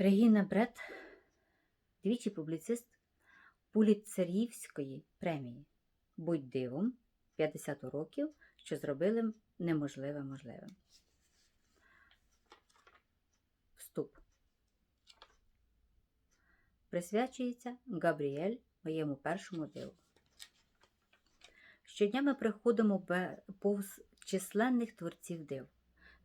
Регіна Брет, двічі публіцист Пулітцерівської премії. Будь дивом 50 років, що зробили неможливе можливим. Вступ. Присвячується Габріель моєму першому диву. Щодня ми приходимо повз численних творців див.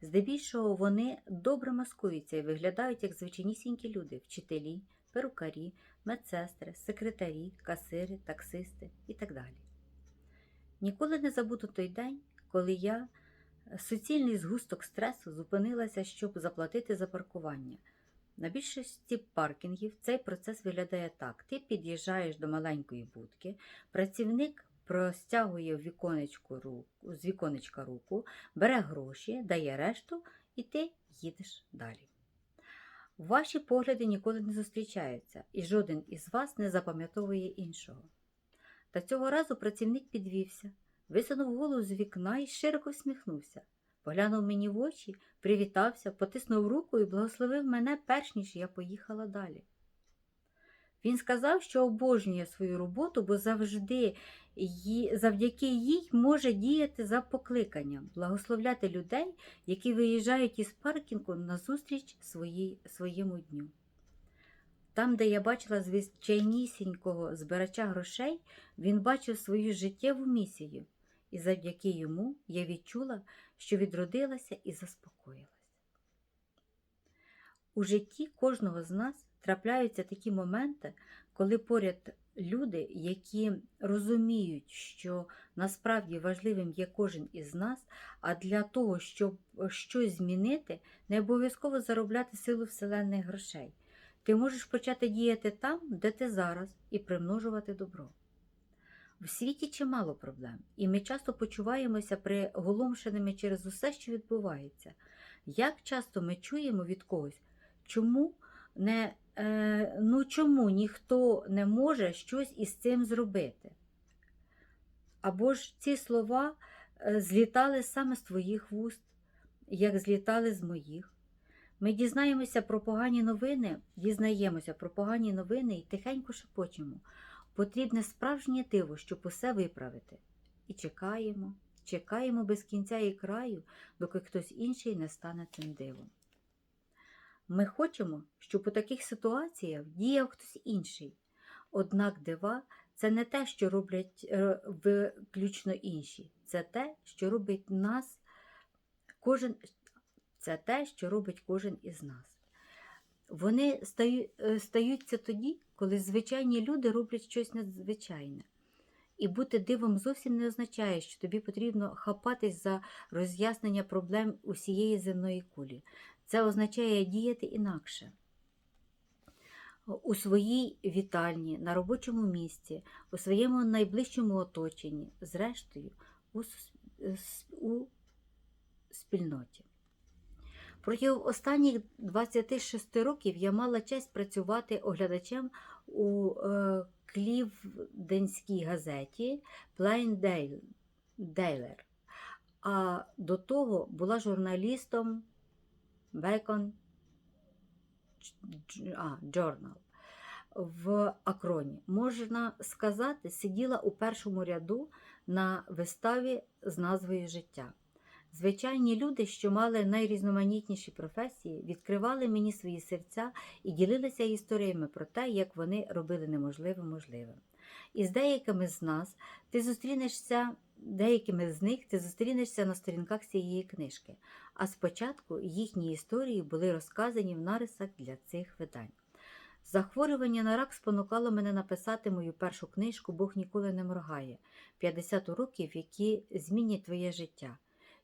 Здебільшого вони добре маскуються і виглядають як звичайнісінькі люди, вчителі, перукарі, медсестри, секретарі, касири, таксисти і так далі. Ніколи не забуду той день, коли я, суцільний згусток стресу, зупинилася, щоб заплатити за паркування. На більшості паркінгів цей процес виглядає так: ти під'їжджаєш до маленької будки, працівник простягує в віконечку руку, з віконечка руку, бере гроші, дає решту, і ти їдеш далі. Ваші погляди ніколи не зустрічаються, і жоден із вас не запам'ятовує іншого. Та цього разу працівник підвівся, висунув голову з вікна і широко всміхнувся. Поглянув мені в очі, привітався, потиснув руку і благословив мене, перш ніж я поїхала далі. Він сказав, що обожнює свою роботу, бо завжди завдяки їй може діяти за покликанням, благословляти людей, які виїжджають із паркінгу назустріч своїй, своєму дню. Там, де я бачила звичайнісінького збирача грошей, він бачив свою життєву місію, і завдяки йому я відчула, що відродилася і заспокоїлась. У житті кожного з нас трапляються такі моменти, коли поряд люди, які розуміють, що насправді важливим є кожен із нас, а для того, щоб щось змінити, не обов'язково заробляти силу вселенних грошей. Ти можеш почати діяти там, де ти зараз, і примножувати добро. В світі чимало проблем, і ми часто почуваємося приголомшеними через усе, що відбувається. Як часто ми чуємо від когось, чому не, е, ну чому ніхто не може щось із цим зробити? Або ж ці слова е, злітали саме з твоїх вуст, як злітали з моїх. Ми дізнаємося про погані новини, дізнаємося про погані новини і тихенько шепочемо. Потрібне справжнє диво, щоб усе виправити. І чекаємо, чекаємо без кінця і краю, доки хтось інший не стане цим дивом. Ми хочемо, щоб у таких ситуаціях діяв хтось інший. Однак дива це не те, що роблять е, виключно інші, це те, що робить нас кожен, це те, що робить кожен із нас. Вони е, стаються тоді, коли звичайні люди роблять щось надзвичайне. І бути дивом зовсім не означає, що тобі потрібно хапатись за роз'яснення проблем усієї земної кулі. Це означає діяти інакше. У своїй вітальні, на робочому місці, у своєму найближчому оточенні, зрештою, у, у спільноті. Протягом останніх 26 років я мала честь працювати оглядачем у е, Клівденській газеті Plain Dail- Daily, а до того була журналістом Дж- а, Journal в Акроні. Можна сказати, сиділа у першому ряду на виставі з назвою Життя. Звичайні люди, що мали найрізноманітніші професії, відкривали мені свої серця і ділилися історіями про те, як вони робили неможливе можливим. І з деякими з нас ти зустрінешся, деякими з них ти зустрінешся на сторінках цієї книжки. А спочатку їхні історії були розказані в нарисах для цих видань. Захворювання на рак спонукало мене написати мою першу книжку Бог ніколи не моргає 50 уроків, які змінять твоє життя.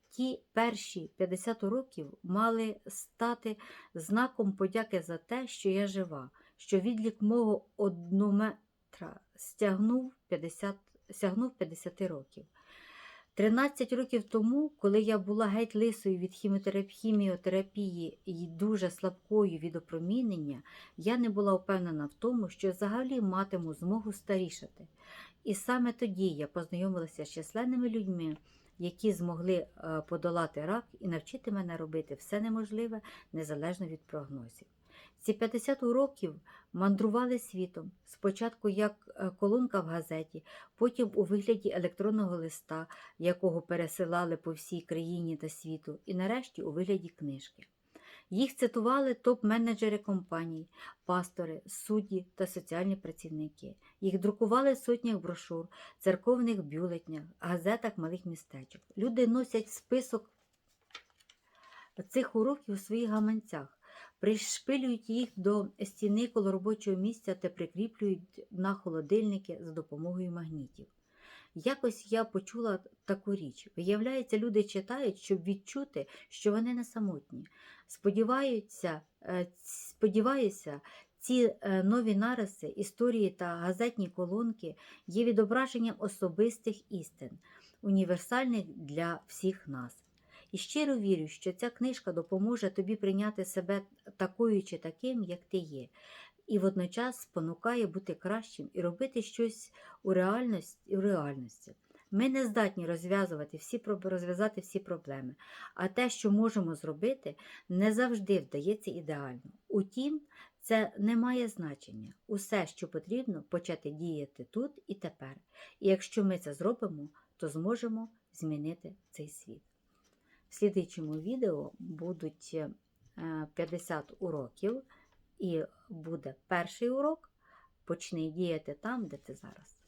Ті перші 50 років мали стати знаком подяки за те, що я жива, що відлік мого однометра стягнув 50, сягнув 50 років. 13 років тому, коли я була геть лисою від хіміотерапії і дуже слабкою від опромінення, я не була впевнена в тому, що взагалі матиму змогу старішати. І саме тоді я познайомилася з численними людьми, які змогли е, подолати рак і навчити мене робити все неможливе незалежно від прогнозів. Ці 50 уроків мандрували світом. Спочатку як е, колонка в газеті, потім у вигляді електронного листа, якого пересилали по всій країні та світу, і нарешті у вигляді книжки. Їх цитували топ-менеджери компаній, пастори, судді та соціальні працівники. Їх друкували в сотнях брошур, церковних бюлетнях, газетах малих містечок. Люди носять список цих уроків у своїх гаманцях, пришпилюють їх до стіни коло робочого місця та прикріплюють на холодильники за допомогою магнітів. Якось я почула таку річ. Виявляється, люди читають, щоб відчути, що вони не самотні. Сподіваються, е, сподіваюся, ці е, нові нариси, історії та газетні колонки є відображенням особистих істин, універсальних для всіх нас. І щиро вірю, що ця книжка допоможе тобі прийняти себе такою чи таким, як ти є, і водночас спонукає бути кращим і робити щось у реальності. У реальності. Ми не здатні розв'язувати всі, розв'язати всі проблеми, а те, що можемо зробити, не завжди вдається ідеально. Утім, це не має значення. Усе, що потрібно, почати діяти тут і тепер. І якщо ми це зробимо, то зможемо змінити цей світ. В слідуючому відео будуть е, 50 уроків, і буде перший урок. Почни діяти там, де ти зараз.